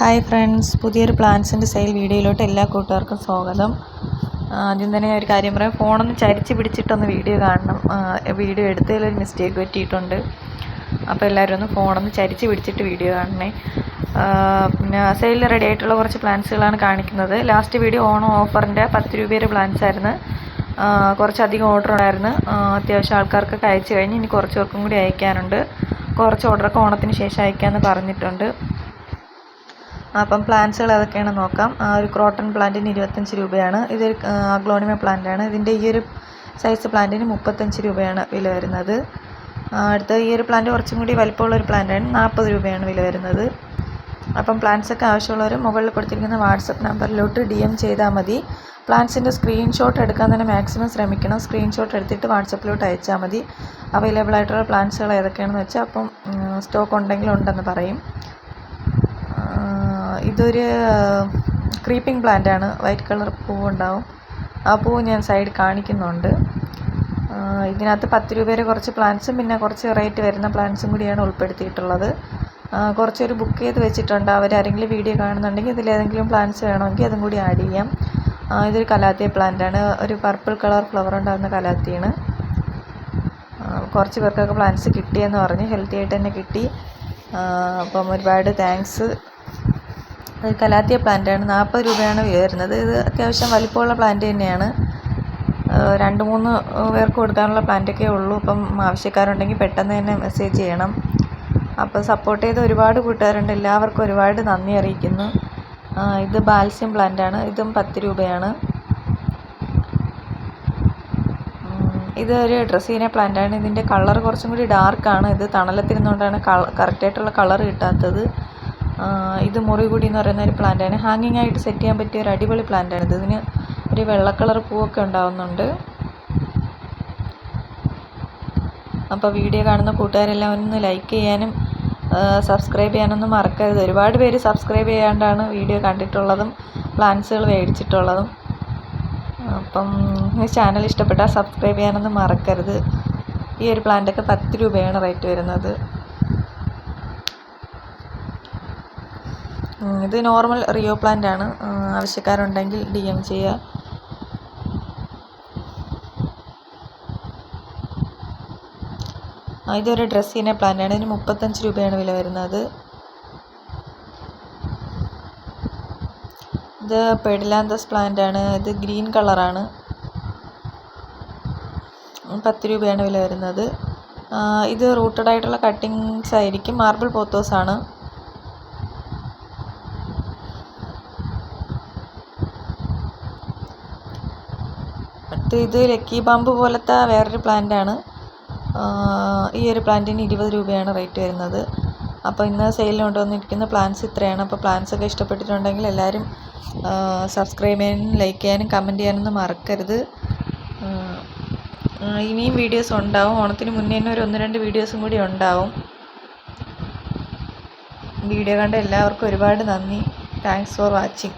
Hi friends പുതിയൊരു പ്ലാൻസിന്റെ sale വീഡിയോയിലോട്ട് എല്ലാ കൂട്ടുകാർക്കും സ്വാഗതം. ആദ്യം തന്നെ ഒരു കാര്യം പറയാം. ഫോണൊന്ന് ചരിച്ച് പിടിച്ചിട്ടൊന്ന് വീഡിയോ കാണണം. വീഡിയോ എടുത്തതിലൊരു മിസ്റ്റേക്ക് പറ്റിയിട്ടുണ്ട്. അപ്പോൾ എല്ലാവരും ഒന്ന് ഫോണൊന്ന് ചരിച്ച് പിടിച്ചിട്ട് വീഡിയോ കാണണേ. പിന്നെ സെയിലിൽ റെഡി ആയിട്ടുള്ള കുറച്ച് പ്ലാൻസുകളാണ് കാണിക്കുന്നത്. ലാസ്റ്റ് വീഡിയോ ഓണം ഓഫറിന്റെ പത്ത് രൂപയുടെ പ്ലാൻസ് ആയിരുന്നു. കുറച്ചധികം ഓർഡർ ഉണ്ടായിരുന്നു. അത്യാവശ്യം ആൾക്കാർക്കൊക്കെ അയച്ചു കഴിഞ്ഞ് ഇനി കുറച്ച് പേർക്കും കൂടി അയക്കാനുണ്ട്. കുറച്ച് ഓർഡറൊക്കെ ഓണത്തിന് ശേഷം അയക്കാമെന്ന് പറഞ്ഞിട്ടുണ്ട്. അപ്പം പ്ലാന്റ്സുകൾ ഏതൊക്കെയാണെന്ന് നോക്കാം. ഒരു ക്രോട്ടൺ പ്ലാന്റിന് ഇരുപത്തഞ്ച് രൂപയാണ്. ഇതൊരു അഗ്ലോണിമ പ്ലാന്റാണ്. ഇതിന്റെ ഈ ഒരു സൈസ് പ്ലാന്റിന് മുപ്പത്തഞ്ച് രൂപയാണ് വില വരുന്നത്. അടുത്ത ഈ ഒരു പ്ലാന്റ് കുറച്ചും കൂടി വലിപ്പമുള്ളൊരു പ്ലാന്റാണ്. നാൽപ്പത് രൂപയാണ് വില വരുന്നത്. അപ്പം പ്ലാന്റ്സൊക്കെ ആവശ്യമുള്ളവർ മുകളിൽ കൊടുത്തിരിക്കുന്ന വാട്സപ്പ് നമ്പറിലോട്ട് ഡി എം ചെയ്താൽ മതി. പ്ലാന്റ്സിന്റെ സ്ക്രീൻഷോട്ട് എടുക്കാൻ തന്നെ മാക്സിമം ശ്രമിക്കണം. സ്ക്രീൻഷോട്ട് എടുത്തിട്ട് വാട്സപ്പിലോട്ട് അയച്ചാൽ മതി. അവൈലബിൾ ആയിട്ടുള്ള പ്ലാന്റ്സുകൾ ഏതൊക്കെയാണെന്ന് വെച്ചാൽ അപ്പം സ്റ്റോക്ക് ഉണ്ടെങ്കിൽ ഉണ്ടെന്ന് പറയും. ഇതൊരു ക്രീപ്പിംഗ് പ്ലാന്റ് ആണ്. വൈറ്റ് കളർ പൂവുണ്ടാവും. ആ പൂവ് ഞാൻ സൈഡ് കാണിക്കുന്നുണ്ട്. ഇതിനകത്ത് പത്ത് രൂപയുടെ കുറച്ച് പ്ലാന്റ്സും പിന്നെ കുറച്ച് റേറ്റ് വരുന്ന പ്ലാന്റ്സും കൂടിയാണ് ഉൾപ്പെടുത്തിയിട്ടുള്ളത്. കുറച്ചൊരു ബുക്ക് ചെയ്ത് വെച്ചിട്ടുണ്ട്. അവർ ആരെങ്കിലും വീഡിയോ കാണുന്നുണ്ടെങ്കിൽ ഇതിലേതെങ്കിലും പ്ലാന്റ്സ് വേണമെങ്കിൽ അതും കൂടി ആഡ് ചെയ്യാം. ഇതൊരു കലാത്തിയ പ്ലാന്റ് ആണ്. ഒരു പർപ്പിൾ കളർ ഫ്ലവർ ഉണ്ടാകുന്ന കലാത്തിയാണ്. കുറച്ച് പേർക്കൊക്കെ പ്ലാന്റ്സ് കിട്ടിയെന്ന് പറഞ്ഞ്. ഹെൽത്തി ആയിട്ട് തന്നെ കിട്ടി. അപ്പം ഒരുപാട് താങ്ക്സ് ഇത് കലാത്തിയ പ്ലാന്റാണ് നാൽപ്പത് രൂപയാണ് വരുന്നത്. ഇത് അത്യാവശ്യം വലിപ്പമുള്ള പ്ലാന്റ് തന്നെയാണ്. രണ്ട് മൂന്ന് പേർക്ക് കൊടുക്കാനുള്ള പ്ലാന്റൊക്കെ ഉള്ളൂ. അപ്പം ആവശ്യക്കാരുണ്ടെങ്കിൽ പെട്ടെന്ന് തന്നെ മെസ്സേജ് ചെയ്യണം. അപ്പോൾ സപ്പോർട്ട് ചെയ്ത ഒരുപാട് കൂട്ടുകാരുണ്ട്. എല്ലാവർക്കും ഒരുപാട് നന്ദി അറിയിക്കുന്നു. ഇത് ബാൽസ്യം പ്ലാന്റാണ് ഇതും പത്ത് രൂപയാണ്. ഇത് ഒരു ഡ്രസ്സീന പ്ലാന്റ് ആണ്. ഇതിന്റെ കളർ കുറച്ചും കൂടി ഡാർക്കാണ് ഇത് തണലത്തിരുന്നുകൊണ്ടാണ് കള കറക്റ്റായിട്ടുള്ള കളർ കിട്ടാത്തത്. ഇത് മുറികുടി എന്ന് പറയുന്ന ഒരു പ്ലാന്റാണ് ഹാങ്ങിങ് ആയിട്ട് സെറ്റ് ചെയ്യാൻ പറ്റിയ ഒരു അടിപൊളി പ്ലാന്റ് ആണ് ഇത്. ഇതിന് ഒരു വെള്ള പൂവൊക്കെ ഉണ്ടാവുന്നുണ്ട്. അപ്പോൾ വീഡിയോ കാണുന്ന കൂട്ടുകാരെല്ലാം ഒന്ന് ലൈക്ക് ചെയ്യാനും സബ്സ്ക്രൈബ് ചെയ്യാനൊന്നും മറക്കരുത്. ഒരുപാട് പേര് സബ്സ്ക്രൈബ് ചെയ്യാണ്ടാണ് വീഡിയോ കണ്ടിട്ടുള്ളതും പ്ലാന്റ്സുകൾ മേടിച്ചിട്ടുള്ളതും. അപ്പം ചാനൽ ഇഷ്ടപ്പെട്ടാൽ സബ്സ്ക്രൈബ് ചെയ്യാനൊന്നും മറക്കരുത്. ഈ ഒരു പ്ലാന്റൊക്കെ പത്ത് രൂപയാണ് റേറ്റ് വരുന്നത്. ഇത് നോർമൽ റിയോ പ്ലാന്റ് ആണ്. ആവശ്യക്കാരുണ്ടെങ്കിൽ ഡി എം ചെയ്യുക ഇതൊരു ഡ്രസ്സിനെ പ്ലാന്റ് ആണ്. ഇതിന് മുപ്പത്തഞ്ച് രൂപയാണ് വില വരുന്നത്. ഇത് പെഡിലാന്തസ് പ്ലാന്റ് ആണ്. ഇത് ഗ്രീൻ കളറാണ് പത്ത് രൂപയാണ് വില വരുന്നത്. ഇത് റൂട്ടഡ് ആയിട്ടുള്ള കട്ടിങ്സ് ആയിരിക്കും. മാർബിൾ പോത്തോസ് അടുത്ത് ഇത് ലക്കി ബാമ്പ് പോലത്തെ വേറൊരു പ്ലാന്റ് ആണ്. ഈ ഒരു പ്ലാന്റിന് ഇരുപത് രൂപയാണ് റേറ്റ് വരുന്നത്. അപ്പോൾ ഇന്ന് സെയിലിന് കൊണ്ടുവന്നിരിക്കുന്ന പ്ലാന്റ്സ് ഇത്രയാണ്. അപ്പോൾ പ്ലാന്റ്സ് ഒക്കെ ഇഷ്ടപ്പെട്ടിട്ടുണ്ടെങ്കിൽ എല്ലാവരും സബ്സ്ക്രൈബ് ചെയ്യാനും ലൈക്ക് ചെയ്യാനും കമന്റ് ചെയ്യാനൊന്നും മറക്കരുത്. ഇനിയും വീഡിയോസ് ഉണ്ടാവും. ഓണത്തിന് മുന്നേ തന്നെ ഒരു ഒന്ന് രണ്ട് വീഡിയോസും കൂടി ഉണ്ടാവും. വീഡിയോ കണ്ട എല്ലാവർക്കും ഒരുപാട് നന്ദി. Thanks for watching